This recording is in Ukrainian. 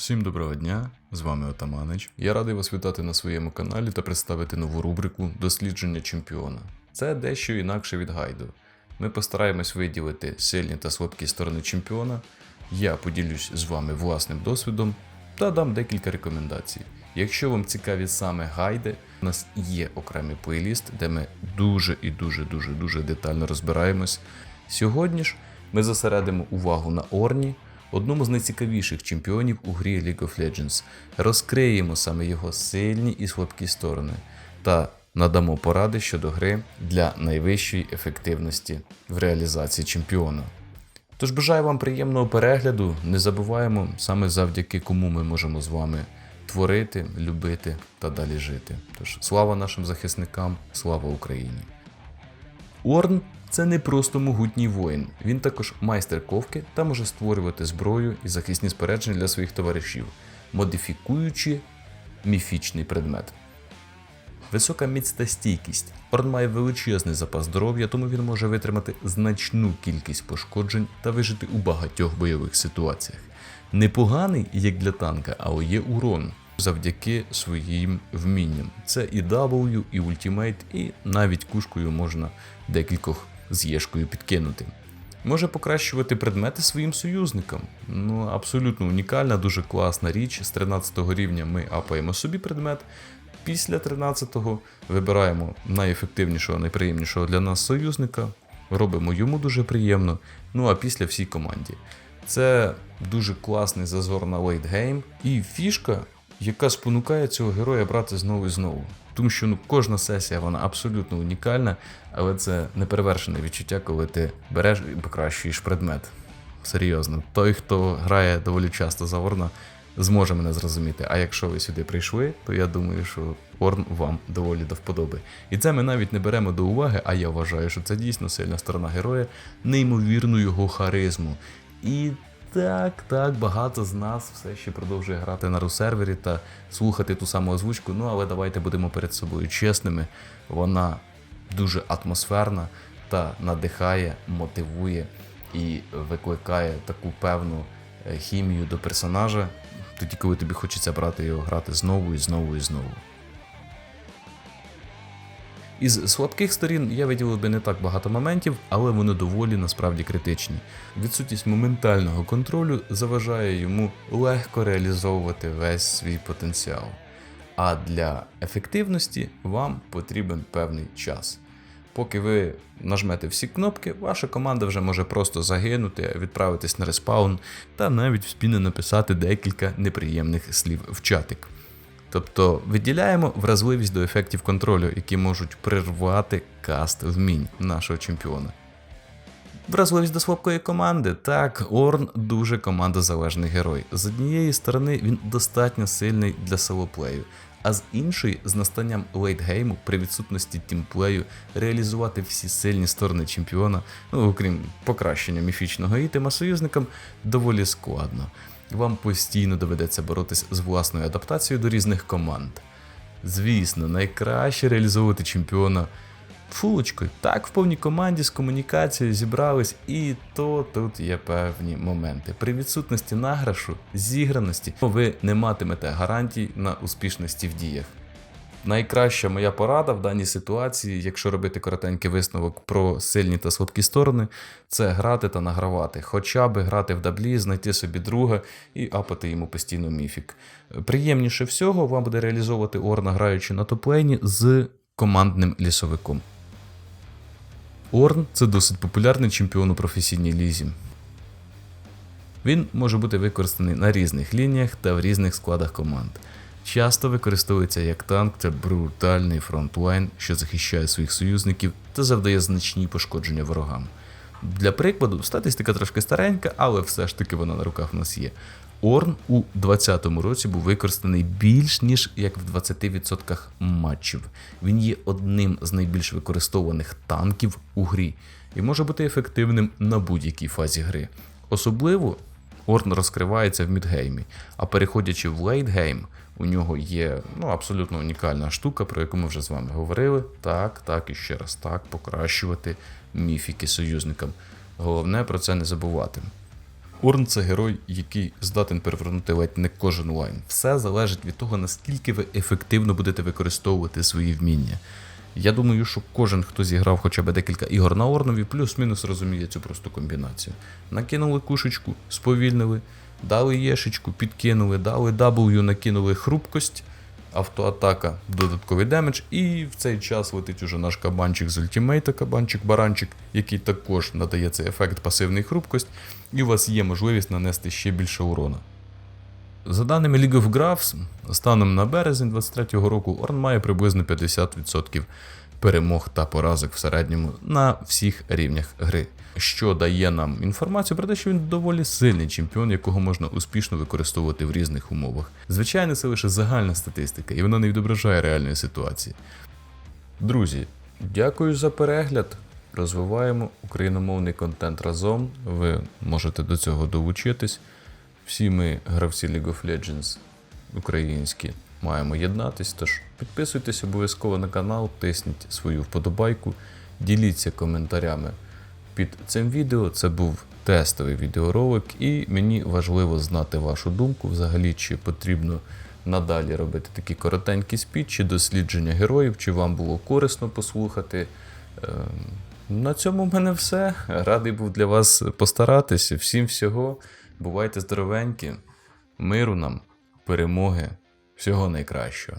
Всім доброго дня, з вами Отаманич. Я радий вас вітати на своєму каналі та представити нову рубрику Дослідження чемпіона. Це дещо інакше від гайду. Ми постараємось виділити сильні та слабкі сторони чемпіона. Я поділюсь з вами власним досвідом та дам декілька рекомендацій. Якщо вам цікаві саме гайди, у нас є окремий плейліст, де ми дуже і дуже дуже дуже детально розбираємось. Сьогодні ж ми зосередимо увагу на Орні, одному з найцікавіших чемпіонів у грі League of Legends. Розкриємо саме його сильні і слабкі сторони та надамо поради щодо гри для найвищої ефективності в реалізації чемпіона. Тож бажаю вам приємного перегляду. Не забуваємо саме завдяки кому ми можемо з вами творити, любити та далі жити. Тож слава нашим захисникам, слава Україні! Орн це не просто могутній воїн, він також майстер ковки та може створювати зброю і захисні спорядження для своїх товаришів, модифікуючи міфічний предмет. Висока міць та стійкість. Орн має величезний запас здоров'я, тому він може витримати значну кількість пошкоджень та вижити у багатьох бойових ситуаціях. Непоганий, як для танка, але є урон завдяки своїм вмінням. Це і W, і ультимейт, і навіть кушкою можна декількох з єшкою підкинути. Може покращувати предмети своїм союзникам. Ну, абсолютно унікальна, дуже класна річ. З 13 рівня ми апаємо собі предмет. Після 13-го вибираємо найефективнішого, найприємнішого для нас союзника, робимо йому дуже приємно. Ну а після всій команді. Це дуже класний зазор на лейтгейм і фішка, яка спонукає цього героя брати знову і знову. Тому що ну, кожна сесія вона абсолютно унікальна, але це неперевершене відчуття, коли ти береш і покращуєш предмет. Серйозно, той, хто грає доволі часто за Орна, зможе мене зрозуміти. А якщо ви сюди прийшли, то я думаю, що Орн вам доволі до вподоби. І це ми навіть не беремо до уваги, а я вважаю, що це дійсно сильна сторона героя, неймовірну його харизму. І так, так, багато з нас все ще продовжує грати на русервері та слухати ту саму озвучку. Ну але давайте будемо перед собою чесними. Вона дуже атмосферна та надихає, мотивує і викликає таку певну е, хімію до персонажа, тоді, коли тобі хочеться брати його грати знову і знову і знову. Із слабких сторін я виділив би не так багато моментів, але вони доволі насправді критичні. Відсутність моментального контролю заважає йому легко реалізовувати весь свій потенціал. А для ефективності вам потрібен певний час. Поки ви нажмете всі кнопки, ваша команда вже може просто загинути, відправитись на респаун та навіть в спіни написати декілька неприємних слів в чатик. Тобто виділяємо вразливість до ефектів контролю, які можуть прервати каст вмінь нашого чемпіона. Вразливість до слабкої команди. Так, Орн дуже командозалежний герой. З однієї сторони, він достатньо сильний для солоплею, а з іншої, з настанням лейтгейму, при відсутності тімплею, реалізувати всі сильні сторони чемпіона, ну окрім покращення міфічного ітема союзникам, доволі складно. Вам постійно доведеться боротись з власною адаптацією до різних команд. Звісно, найкраще реалізовувати чемпіона фулочкою. Так, в повній команді з комунікацією зібрались, і то тут є певні моменти. При відсутності награшу, зіграності, ви не матимете гарантій на успішності в діях. Найкраща моя порада в даній ситуації, якщо робити коротенький висновок про сильні та слабкі сторони, це грати та награвати. Хоча би грати в даблі, знайти собі друга і апати йому постійно міфік. Приємніше всього вам буде реалізовувати Орна, граючи на топлейні з командним лісовиком. Орн це досить популярний чемпіон у професійній лізі. Він може бути використаний на різних лініях та в різних складах команд. Часто використовується як танк та брутальний фронтлайн, що захищає своїх союзників та завдає значні пошкодження ворогам. Для прикладу, статистика трошки старенька, але все ж таки вона на руках в нас є. Орн у 2020 році був використаний більш ніж як в 20% матчів. Він є одним з найбільш використовуваних танків у грі і може бути ефективним на будь-якій фазі гри. Особливо Орн розкривається в мідгеймі, а переходячи в лейтгейм, у нього є ну, абсолютно унікальна штука, про яку ми вже з вами говорили. Так, так і ще раз так, покращувати міфіки союзникам. Головне про це не забувати. Орн це герой, який здатен перевернути ледь не кожен лайн. Все залежить від того, наскільки ви ефективно будете використовувати свої вміння. Я думаю, що кожен, хто зіграв хоча б декілька ігор на Орнові, плюс-мінус розуміє цю просту комбінацію. Накинули кушечку, сповільнили, дали єшечку, підкинули, дали W, накинули хрупкость, автоатака, додатковий демедж, і в цей час летить уже наш кабанчик з ультімейта, кабанчик-баранчик, який також надає цей ефект пасивний хрупкость, і у вас є можливість нанести ще більше урона. За даними League of Graphs, станом на березень 23-го року Орн має приблизно 50% перемог та поразок в середньому на всіх рівнях гри, що дає нам інформацію про те, що він доволі сильний чемпіон, якого можна успішно використовувати в різних умовах. Звичайно, це лише загальна статистика, і вона не відображає реальної ситуації. Друзі, дякую за перегляд. Розвиваємо україномовний контент разом. Ви можете до цього долучитись. Всі ми, гравці League of Legends українські, маємо єднатись. Тож підписуйтесь обов'язково на канал, тисніть свою вподобайку, діліться коментарями під цим відео. Це був тестовий відеоролик, і мені важливо знати вашу думку взагалі, чи потрібно надалі робити такі коротенькі спічі, дослідження героїв, чи вам було корисно послухати. Ем, На цьому в мене все. Радий був для вас постаратися. Всім всього. Бувайте здоровенькі, миру нам, перемоги, всього найкращого.